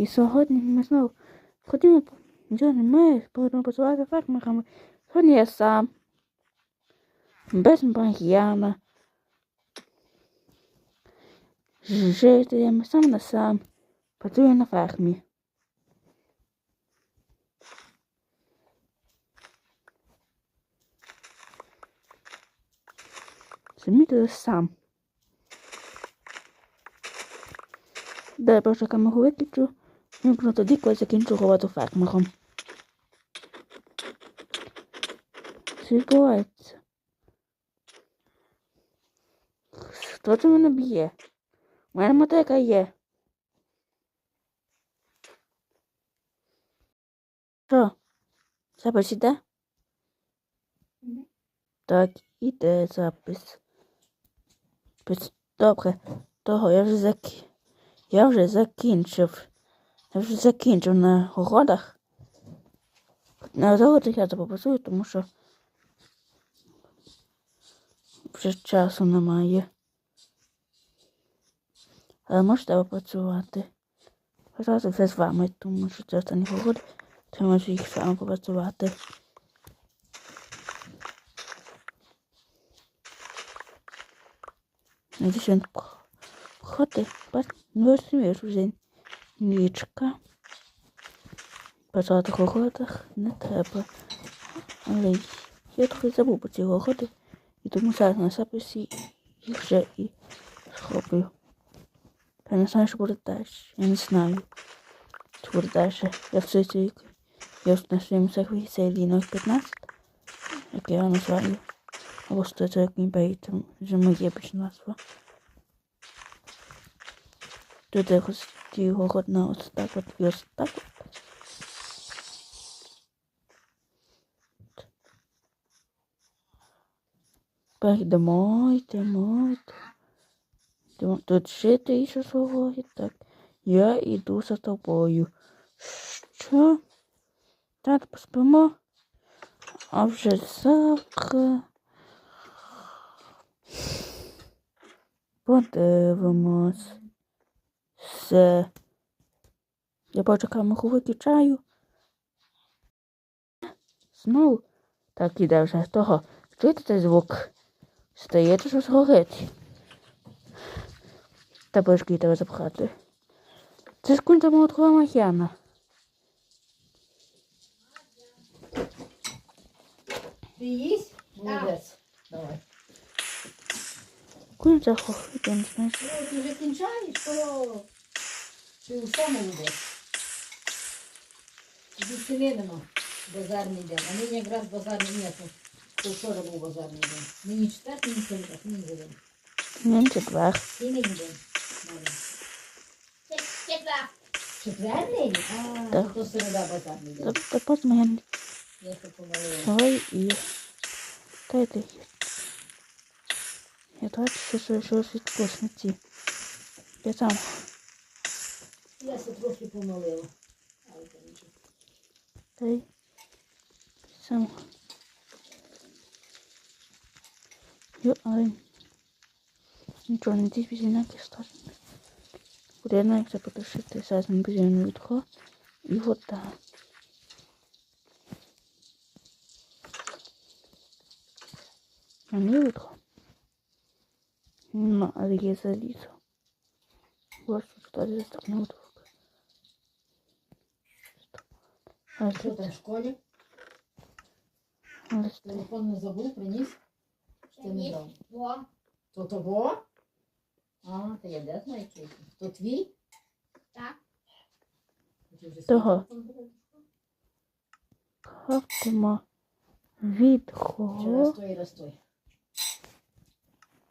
І сьогодні ми знову ходимо, нічого немає, будемо працювати фермерами. Сьогодні я сам. Без Мар'яна. Жителями сам на сам. Працюю на фермі. Замітили сам. Дай просто камеру виключу. Вимкну тоді, коли закінчу роботу фермером. Що відбувається? Хто це мене б'є? У мене мотика є. Що? Запис іде? Мгм. Так, іде запис. Пис- Добре, того я вже закі... Я вже закінчив. Я вже закінчив на городах. На городах я попрацюю, тому що вже часу немає. Але можете попрацювати. Зараз все з вами, тому що це останні погоди, то можу їх саме попрацювати. Надіюсь, він походить, ну розумієш вже нічка. Працювати в городах не треба. Але я трохи забув про ці городи, і тому зараз на записі їх вже і зроблю. Я не знаю, що буде далі. Я не знаю, що буде далі. Я все це я на своєму сервері серії 015, як я називаю. Або як мій там вже моє більше назва. Тут якось ті город на ось так от і ось так от. Перейдемо, йдемо, йдемо. Тут жити ще говорить, так. Я йду за тобою. Що? Так, поспимо. А вже завтра. Подивимось. Все. Я бачу камеру виключаю. Знову. Так, іде вже того. Чуєте цей звук? Стається щось горить. Та бочки треба запхати. Це ж культа молоткова Мар'яна. Ти їсть? Молодець. Давай. Культа хохить, я не знаю. Ну, ти вже кінчаєш, то ти все молодець. Більше нема. Базарний день. А нині якраз базарний нету. То вчора був базарний день. Нині четвертий, нині сьогодні, нині день. Ні, четвер. І нині день. Добре. Четвертий? А, Так. то середа базарний день. Тобто потім я Я ще помалила. Давай і. Дайте їсти. Я бачу, що щось щось відпусниці. Я там. Я ще трошки помалила. Але то нічого. Дай. Сам. Йо, але. Нічого, не десь бізінаки сторони. Буде я навіть це потушити зараз на бізіну відхо. І вода. А не відхо. Ну, але є залізо. Ось тут далі застрахнув двох. А Що там в школі? Телефон не забув, приніс? Чи ти не дав? Во, То того? А, то я де знаю який. То твій? так. Того. було? Хавтимо Чи раз відхо. той, раз той.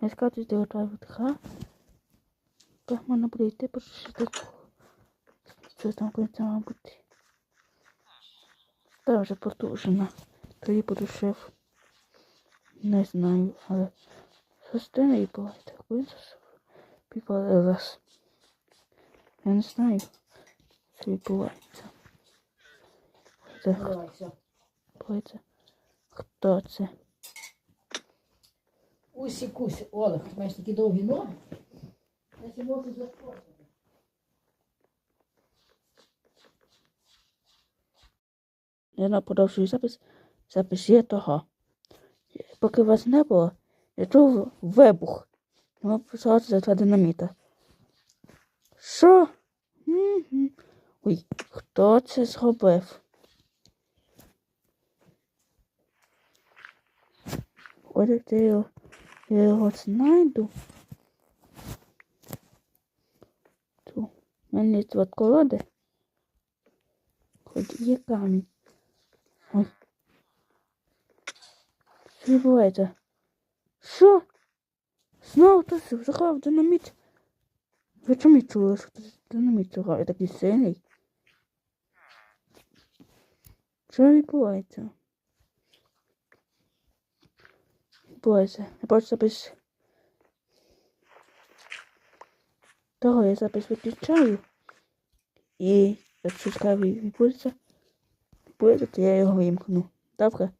Я скажу, що готова відха. Так можна буде йти пошити. Що там кінця має бути? Та вже потужена. Тоді подушив. Не знаю, але частина і була так. Підпалилась. Я не знаю, що відбувається. Це Ну, хто це? Усі кусі. Олег, маєш такі довгі ноги. Я ще можу заспортити. Я продовжую запис. Запис є того. Поки вас не було, я чув вибух. Ну, писалося за два динаміта. Що? Ой, хто це зробив? Ось я його, я його знайду. Ту. У мене є тут колоди. Хоч є камінь. Ой. Що відбувається? Що? Знову хтось заховав динаміт. Ви чому чули, що хтось динаміт заховав? такий сильний? Що відбувається? Відбувається. Я бачу запис. Того я запис виключаю. І якщо цікавий відбудеться, відбудеться, то я його вимкну. Добре?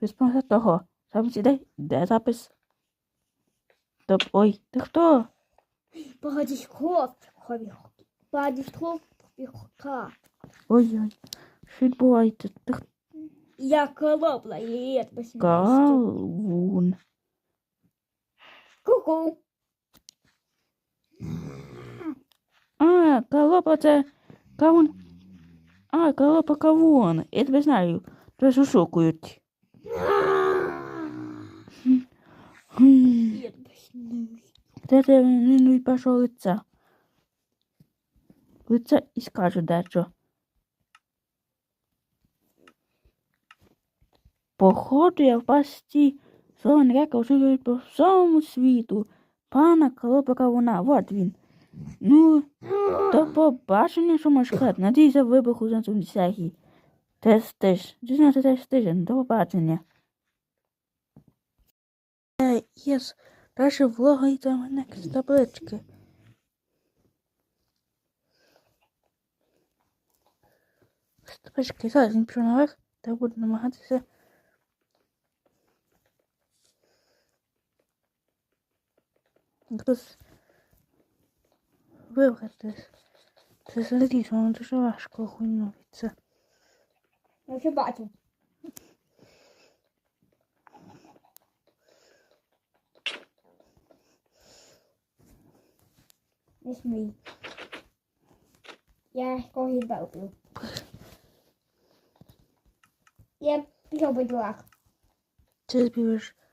Ось пауза. Того. Запис іде. Де запис? Топ. Ой, ти хто? Хлопців. Багатьох хлопців. Ой-ой. Що відбувається? Ти хто? Я колобла, я тебе Кавун. Ку-ку. А, колопа це кавун. А, колопа кавун. Я тебе знаю. Де ти не першого лиця? Лиця і скажу дечо. Походу я в пасті Словен река ошукують по всьому світу. Пана колопа кавуна. Вот він. Ну, до побачення, що можеш сказати. Надійся вибуху за сумдісяхі. Теж теж. Дійсно, це теж тиждень. До побачення. Е, єс. Далі влога і там мене з таблички. З таблички. Зараз він пішов наверх, та буду намагатися. Хтось вибратись. Це залізо, воно дуже важко хуйнується. Я вже бачу. Не смій. Я когось бавлю. Я пішов по ділах. Це збіжиш. Хлопнути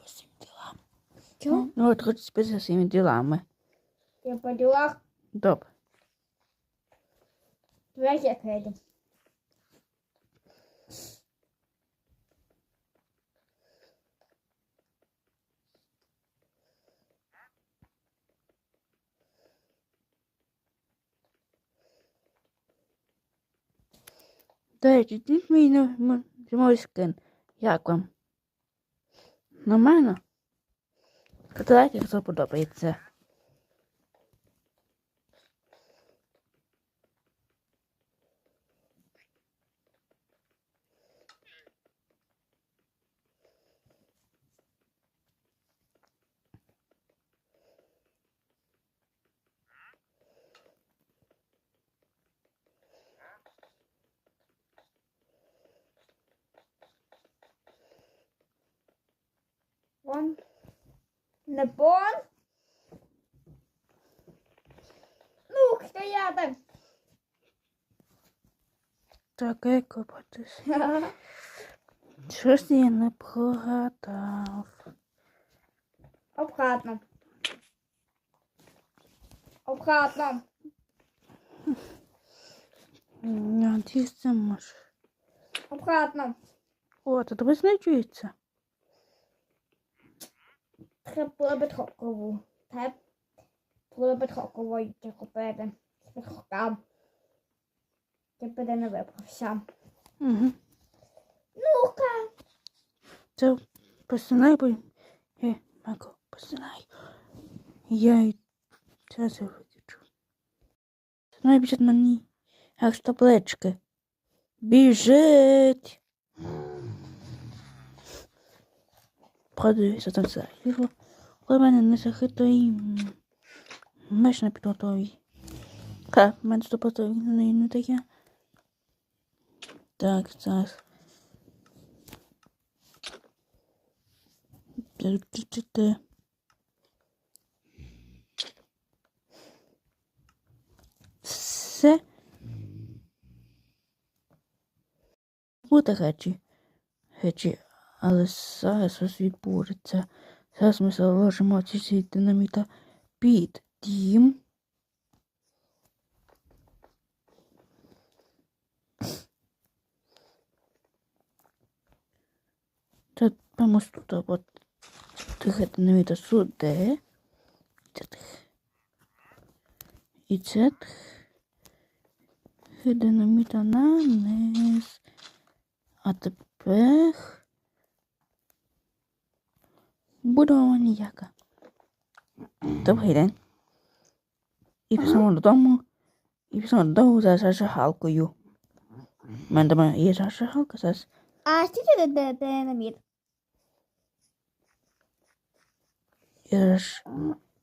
по всім ділам. Чого? Ну, от хоч спи за всіми ділами. Я по ділах. Добре. Прийду. До речі, діть мій м- зимовий скин. Як вам? Нормально? Катайте, якщо подобається. Вон. Не пон. Ну, хто я так? Таке копатись. Щось я не прогадав. Обратно. Обратно. Надіюсь, це може. Обратно. О, то тебе знайдується. Треба трокову. Треба йти купити. Ти буде не виправся. Угу. Ну-ка. Це посинай, бо е, Мако, посинай. Я й це це витічу. Посинай біжить мені. Як ж таблички. Біжить. Подивися там це. Його. Коли мене не захитує. Меш на підготові. Ка, в мене стопато не, не таке. Так, зараз. Ти-ти-ти-ти. Все. Буде речі. Речі, але зараз щось відбудеться. Зараз ми заложимо ці динаміта під дім. Це прямо тут, от тихе динаміта сюди. І це динаміта на низ. А тепер будова ніяка. Добрий день. І пішов додому. І пішов додому за зажигалкою. У мене дома є зажигалка зараз. А скільки де динаміт? Я ж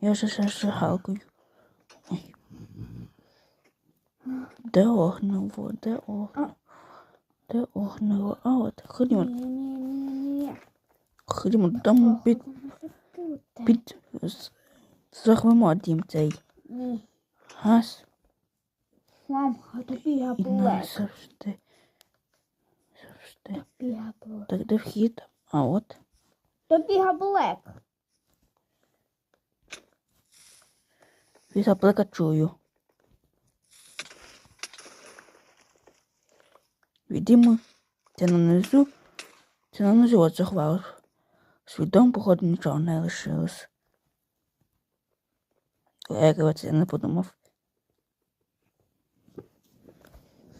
я ж зажигалкою. Ой. Де огниво, де огниво? Де огниво? А от ходімо. Ходімо додому під, під з- захвимо дім цей газ. Мам, а тобі габлек. назавжди. Завжди. Так де вхід? А от. Тобі габлек. Від аплика чую. Відімо, це нанизу, це нанизу от заховав. Свідом, походу, нічого не лишилось. Як я не подумав.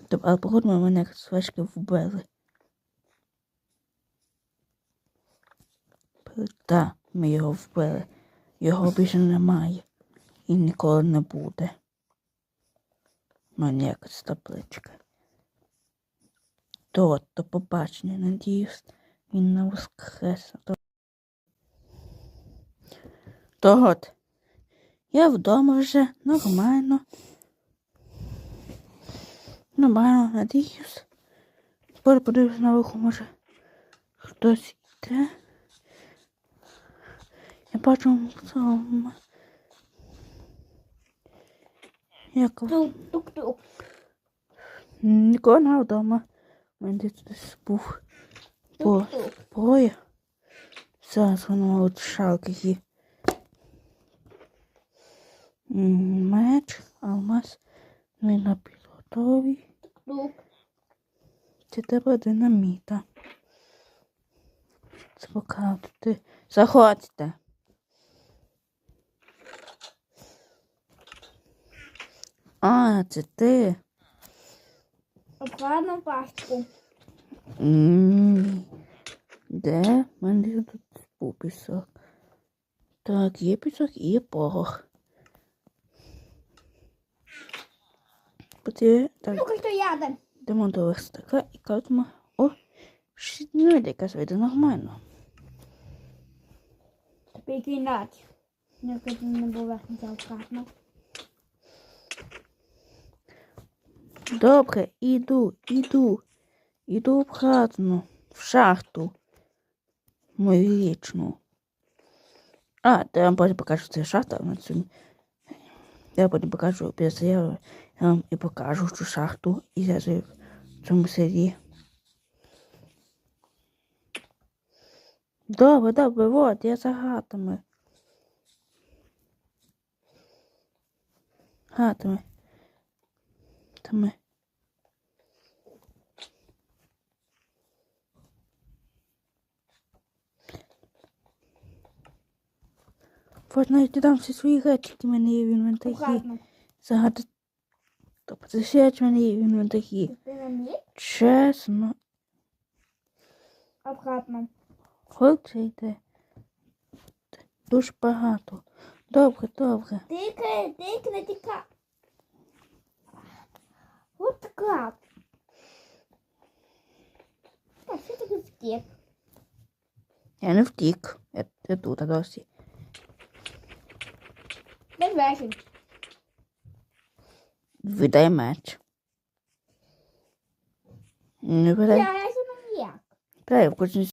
Тобто, але походу мене як свечки вбили. Так, ми його вбили. Його більше немає. І ніколи не буде. Ну, якась табличка. То, до побачення, надіюсь, він не воскресе. То, от. Я вдома вже нормально. Нормально, надіюсь. Тепер подивлюсь на вухо, може хтось йде. Я бачу там. Як Тук-тук-тук. Нікого не вдома. Мене десь був по Тук-тук. Зараз воно от шалки є. Меч, алмаз, не на підготові. Це треба динаміта. Спокати. Заходьте. А, це ти. Обратно пачку. М, Де? У мене тут був пісок. Так, є пісок і є порох. Поти, так, яде? йдемо до верстака і кажемо, о, щось не якась вийде нормально. Кінать. Якщо ти не був верхній. Добре, іду, іду, іду обратно в шахту. Мою вічну. А, я вам потім покажу, на цьому. Я потім покажу після я і покажу цю шахту і зараз в цьому селі. Добре, добре, от, я за гатами. Гатами. Тами. От навіть дам всі свої речі, які мене є в інвентарі. Загадати. Тобто, 150 в мене є в інвентарі. Чесно. Обратно. Хлопці. Дуже багато. Добре, добре. Тикай, тикай, тика Вот так. Так, що ти втік? Я не втік. Я, я тут, а досі. Без вежень. Віддай меч. Не Я, віддай. я не як. Та я хочу